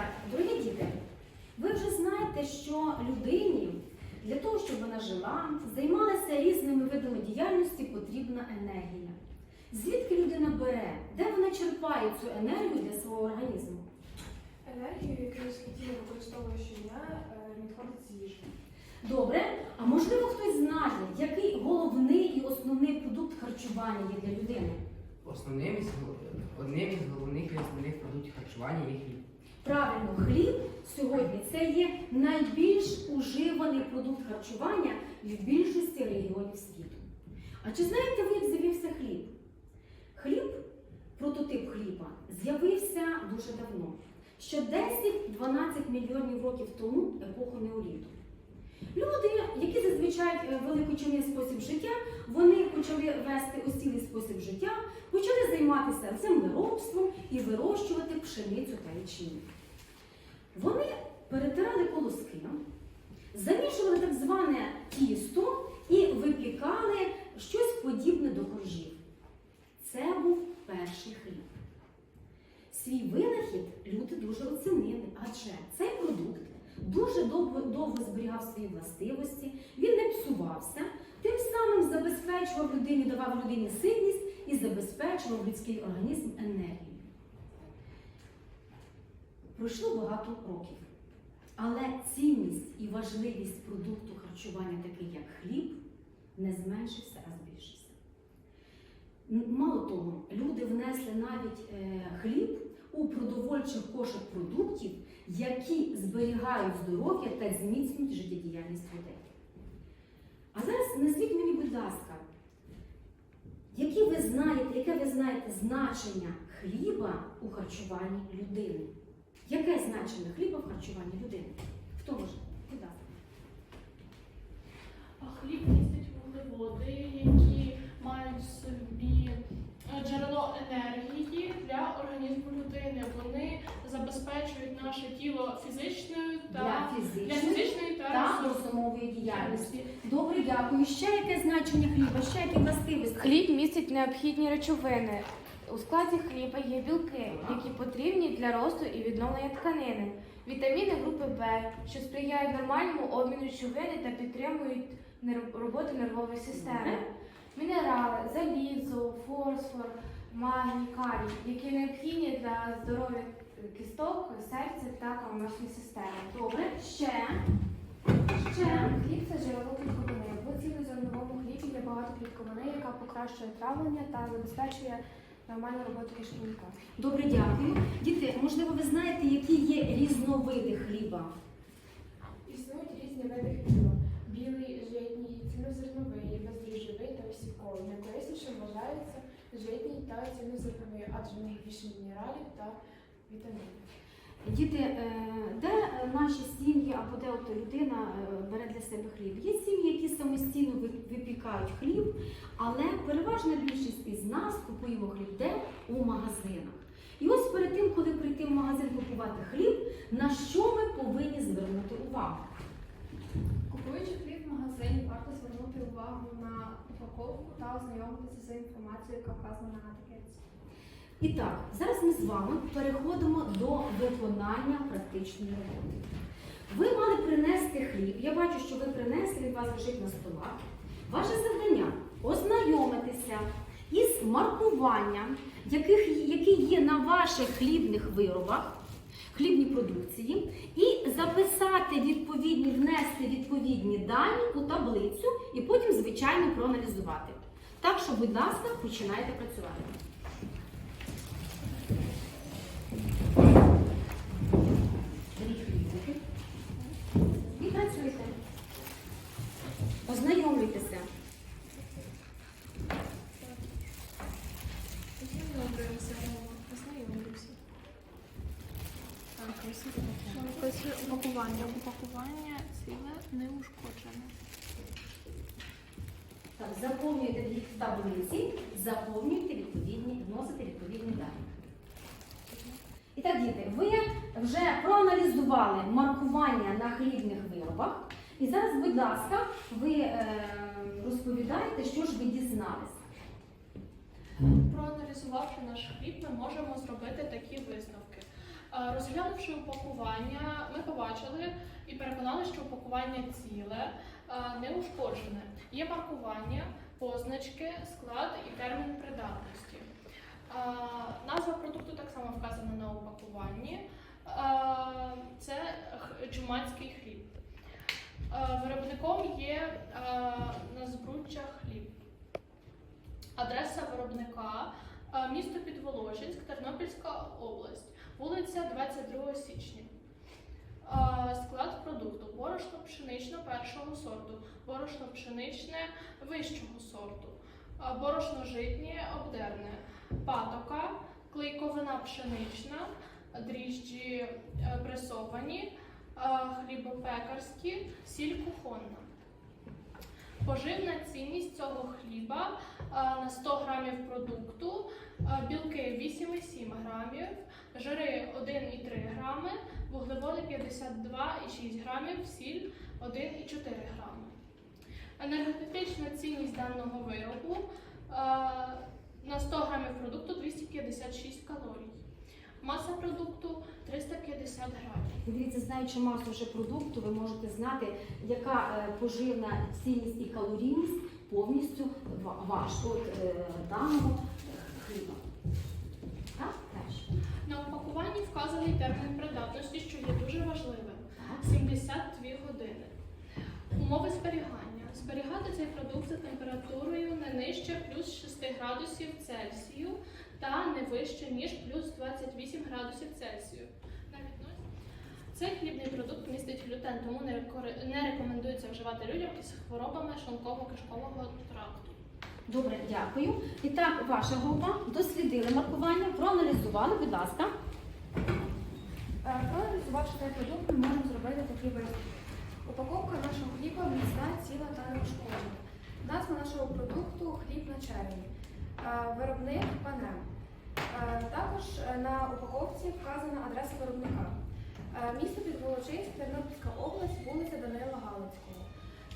Так, дорогі діти, ви вже знаєте, що людині для того, щоб вона жила, займалася різними видами діяльності, потрібна енергія. Звідки людина бере? Де вона черпає цю енергію для свого організму? Енергію, яку тіло використовує щодня, е, надходить з їжі. Добре, а можливо хтось знає, який головний і основний продукт харчування є для людини? Основним із одним із головних і основних продуктів харчування є хліб. Правильно, хліб сьогодні це є найбільш уживаний продукт харчування в більшості регіонів світу. А чи знаєте ви, як з'явився хліб? Хліб, прототип хліба, з'явився дуже давно. Ще 10-12 мільйонів років тому епоху неоліту. Люди, які зазвичай вели спосіб життя, вони почали вести осілий спосіб життя, почали займатися землеробством і вирощувати пшеницю ячмінь. Вони перетирали колоски, замішували так зване тісто і випікали щось подібне до коржів. Це був перший хліб. Свій винахід люди дуже оцінили, адже цей продукт дуже довго, довго зберігав свої властивості, він не псувався, тим самим забезпечував людині, давав людині сильність і забезпечував людський організм енергією. Пройшло багато років, але цінність і важливість продукту харчування, такий як хліб, не зменшився, а збільшився. Мало того, люди внесли навіть е, хліб у продовольчих кошик продуктів, які зберігають здоров'я та зміцнюють життєдіяльність людей. А зараз назвіть мені, будь ласка, які ви знаєте, яке ви знаєте значення хліба у харчуванні людини? Яке значення хліба в харчуванні людини? Хто може? Будь ласка. А Хліб містить вуглеводи, які мають в собі е, джерело енергії для організму людини. Вони забезпечують наше тіло фізичною та для фізичної фізичної та та ресурсної розумової діяльності. Добре, дякую. Ще яке значення хліба? Ще які властивості? Хліб містить необхідні речовини. У складі хліба є білки, які потрібні для росту і відновлення тканини, вітаміни групи В, що сприяють нормальному обміну речовини та підтримують роботу нервової системи, мінерали, залізо, фосфор, магній, калій, які необхідні для здоров'я кісток, серця та кровоносної системи. Добре, ще. Ще. Хліб це джерело клітковини. В цілозерновому хлібі є багато клітковини, яка покращує травлення та забезпечує нормальну роботу кишківника. Добре, дякую. Діти, можливо, ви знаєте, які є різновиди хліба? Існують різні види хліба. Білий, житній, цільнозерновий, бездріжджовий та осівковий. Найкориснішим вважається житній та цільнозерновий, адже в них більше мінералів та вітамінів. Діти, е, де наші сім'ї або де от людина е, бере для себе хліб? Є сім'ї, які самостійно випікають хліб, але переважна більшість із нас купуємо хліб де у магазинах. І ось перед тим, коли прийти в магазин купувати хліб, на що ми повинні звернути увагу? Купуючи хліб в магазині, варто звернути увагу на упаковку та ознайомитися з інформацією, яка вказана на етикетці. І так, зараз ми з вами переходимо до виконання практичної роботи. Ви мали принести хліб. Я бачу, що ви принесли, він у вас лежить на столах. Ваше завдання ознайомитися із маркуванням, яких, які є на ваших хлібних виробах, хлібній продукції, і записати відповідні, внести відповідні дані у таблицю і потім, звичайно, проаналізувати. Так що, будь ласка, починайте працювати. Беріть хлібники і працюйте. Ознайомлюйтеся. Добре, все ознайомлюся. Так, ось упакування. Упакування ціле не ушкоджене. Так, їх в таблиці, заповнюйте відповідні, вносите відповідні дані. І так, діти, ви вже проаналізували маркування на хлібних виробах. І зараз, будь ласка, ви е, розповідаєте, що ж ви дізналися. Проаналізувавши наш хліб, ми можемо зробити такі висновки. Розглянувши упакування, ми побачили і переконали, що упакування ціле, не ушкоджене. Є маркування, позначки, склад і термін придатності. Назва продукту так само вказана на упакуванні. Це х- хліб. Виробником є Назбруччя хліб. Адреса виробника місто Підволоженськ, Тернопільська область, вулиця 22 січня. Склад продукту: борошно пшеничне першого сорту, борошно пшеничне вищого сорту, борошно житнє обдерне, патока, клейковина пшенична, дріжджі е, пресовані, хлібопекарські, сіль кухонна. Поживна цінність цього хліба на 100 грамів продукту, білки 8,7 грамів, жири 1,3 грами, вуглеводи 52,6 грамів, сіль 1,4 грами. Енергетична цінність даного виробу на 100 грамів продукту 256 калорій. Маса продукту 350 грамів. Дивіться, знаючи масу вже продукту, ви можете знати, яка е, поживна цінність і калорійність повністю ва- ваш от, е, даного хліба. Так, теж. На упакуванні вказаний термін придатності, що є дуже важливим. Так. 72 години. Умови зберігання. Зберігати цей продукт за температурою не нижче плюс 6 градусів Цельсію та не вище, ніж плюс 28 градусів Цельсію. Цей хлібний продукт містить глютен, тому не рекомендується вживати людям із хворобами шлунково-кишкового тракту. Добре, дякую. І так, ваша група дослідили маркування, проаналізували, будь ласка. Е, Проаналізувавши цей продукт, ми можемо зробити такі висновки. Упаковка нашого хліба міцна, ціла та неушкоджена. Назва нашого продукту хліб на червні. Е, Виробник панем. Е, Також на упаковці вказана адреса виробника. Місто Підволочиськ, Тернопільська область, вулиця Данила Галицького.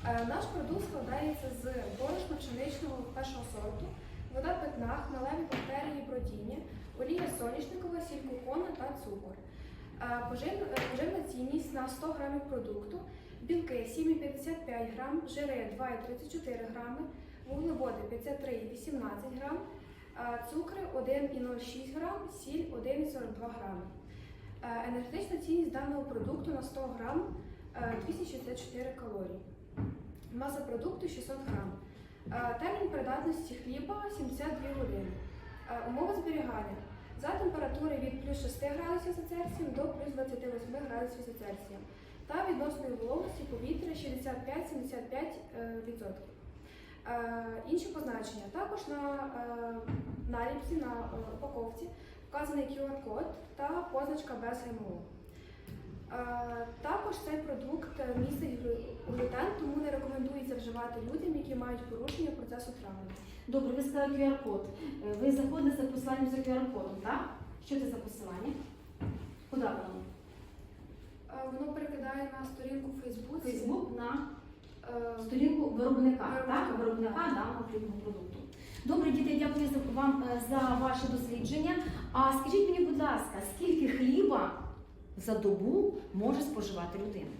Е, Наш продукт складається з борошна пшеничного першого сорту, вода питна, хмелеві бактерії бродіння, олія соняшникова, сіль кукона та цукор. Е, е, Поживна цінність на 100 грамів продукту, білки 7,55 грам, жири 2,34 грами, вуглеводи 53,18 грам, цукри 1,06 грам, сіль 1,42 грами. Енергетична цінність даного продукту на 100 грам е, 264 калорії. Маса продукту 600 грам. Е, Термін придатності хліба 72 години. Е, Умови зберігання. За температури від плюс 6 градусів за Цельсієм до плюс 28 градусів за Цельсієм та відносної вологості повітря 65-75%. е, Інші позначення. Також на наліпці на упаковці вказаний QR-код та позначка без ГМО. Також цей продукт е, містить глю- глютен, тому не рекомендується вживати людям, які мають порушення процесу травлення. Добре, ви сказали QR-код. Е, Ви заходите за посиланням за QR-кодом, так? Що це за посилання? Куди воно? Воно перекидає на сторінку Фейсбуці. Фейсбук на Е, сторінку виробника, Виробника, так? Виробника даного продукту. Добре, діти, дякую вам за ваше дослідження. А скажіть мені, будь ласка, скільки хліба за добу може споживати людина?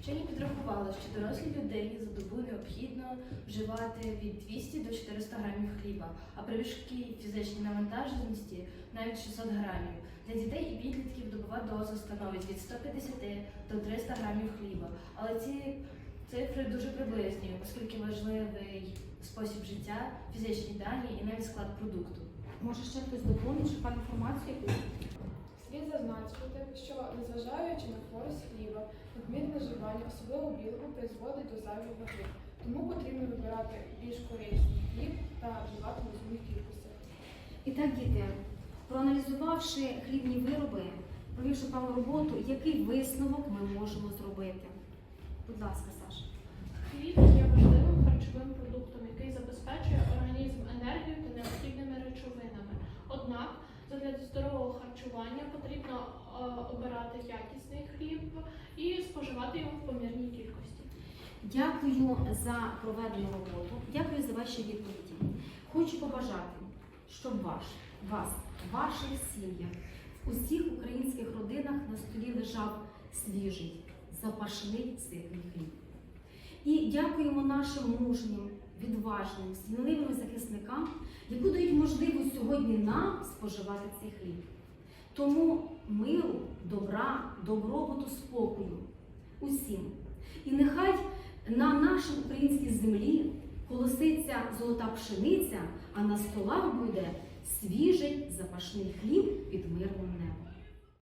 Вчені підрахували, що дорослій людині за добу необхідно вживати від 200 до 400 грамів хліба, а при важкій фізичній навантаженості навіть 600 грамів. Для дітей і підлітків добова доза становить від 150 до 300 грамів хліба. Але ці цифри дуже приблизні, оскільки важливий спосіб життя, фізичні дані і навіть склад продукту. Може ще хтось доповнить, шукати інформацію? Слід зазначити, що незважаючи на хворість хліба, надмірне вживання, особливо білого, призводить до зайвої ваги. Тому потрібно вибирати більш корисний хліб та вживати в розумних кількостях. І так, діти, проаналізувавши хлібні вироби, провівши певну роботу, який висновок ми можемо зробити? Будь ласка, Саша. Хліб є важливим харчовим продуктом, який забезпечує організм енергією та необхідними речовинами. Однак для здорового харчування потрібно е, обирати якісний хліб і споживати його в помірній кількості. Дякую за проведену роботу, дякую за ваші відповіді. Хочу побажати, щоб ваш, вас, ваших сім'ях у всіх українських родинах на столі лежав свіжий, запашний ситний хліб. І дякуємо нашим мужнім, відважним, сміливим захисникам, які дають можливість сьогодні нам споживати цей хліб. Тому миру, добра, добробуту, спокою усім. І нехай на нашій українській землі колоситься золота пшениця, а на столах буде свіжий запашний хліб під мирним небом.